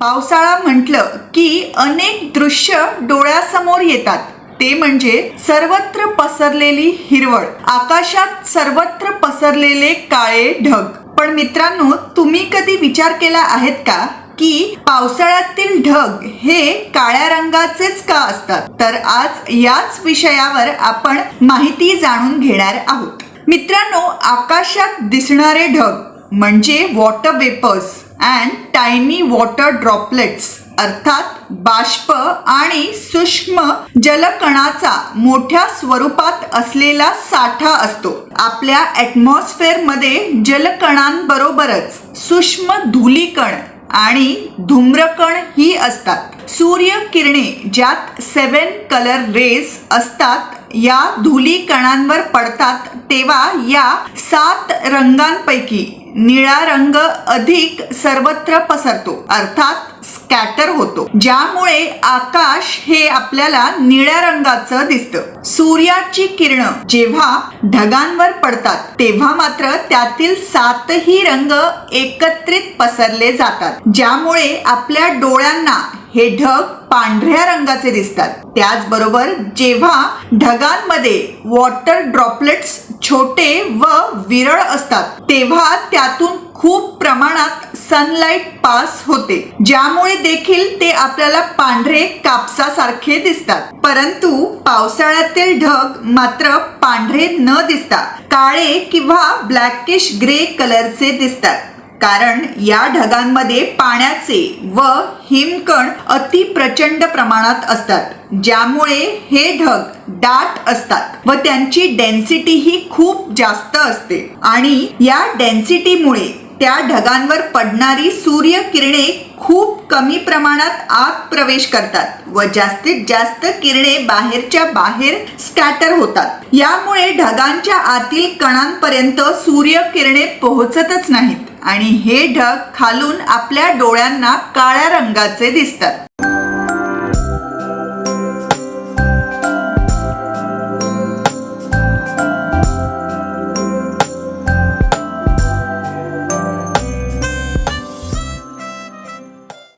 पावसाळा म्हटलं की अनेक दृश्य डोळ्यासमोर येतात. ते म्हणजे सर्वत्र पसरलेली हिरवळ. आकाशात सर्वत्र पसरलेले काळे ढग. पण मित्रांनो तुम्ही कधी विचार केला आहेत का की पावसाळ्यातील ढग हे काळ्या रंगाचेच का असतात? तर आज याच विषयावर आपण माहिती जाणून घेणार आहोत. मित्रांनो आकाशात दिसणारे ढग म्हणजे water vapours. And tiny water droplets अर्थात बाष्प आणि सूक्ष्म जलकणाचा मोठ्या स्वरूपात असलेला साठा असतो. आपल्या ॲटमॉस्फेअरमध्ये जलकणांबरोबरच सूक्ष्म धुलीकण आणि धूम्रकण ही असतात. सूर्य किरणे ज्यात सेवन कलर रेज असतात या धुली कणांवर पडतात तेव्हा या सात रंगांपैकी निळा रंग अधिक सर्वत्र पसरतो अर्थात स्कॅटर होतो. ज्यामुळे आकाश हे आपल्याला निळ्या रंगाचं दिसतं. सूर्याची किरणं जेव्हा ढगांवर पडतात तेव्हा मात्र त्यातील सातही रंग एकत्रित पसरले जातात ज्यामुळे आपल्या डोळ्यांना हे ढग पांढऱ्या रंगाचे दिसतात. त्याचबरोबर जेव्हा ढगांमध्ये वॉटर ड्रॉपलेट्स छोटे व विरळ असतात तेव्हा त्यातून खूप प्रमाणात सनलाइट पास होते. ज्यामुळे देखील ते आपल्याला पांढरे कापसासारखे दिसतात. परंतु पावसाळ्यातील ढग मात्र पांढरे न दिसता काळे किंवा ब्लॅकिश ग्रे कलरचे दिसतात. कारण या ढगांमध्ये पाण्याचे व हिमकण अति प्रचंड प्रमाणात असतात ज्यामुळे हे ढग दाट असतात व त्यांची डेन्सिटी ही खूप जास्त असते. आणि या डेन्सिटीमुळे त्या ढगांवर पडणारी सूर्यकिरणे खूप कमी प्रमाणात आत प्रवेश करतात व जास्तीत जास्त किरणे बाहेरच्या बाहेर स्कॅटर होतात. यामुळे ढगांच्या आतील कणांपर्यंत सूर्यकिरणे पोहोचतच नाहीत. आणि हे ढग खालून आपल्या डोळ्यांना काळ्या रंगाचे दिसतात.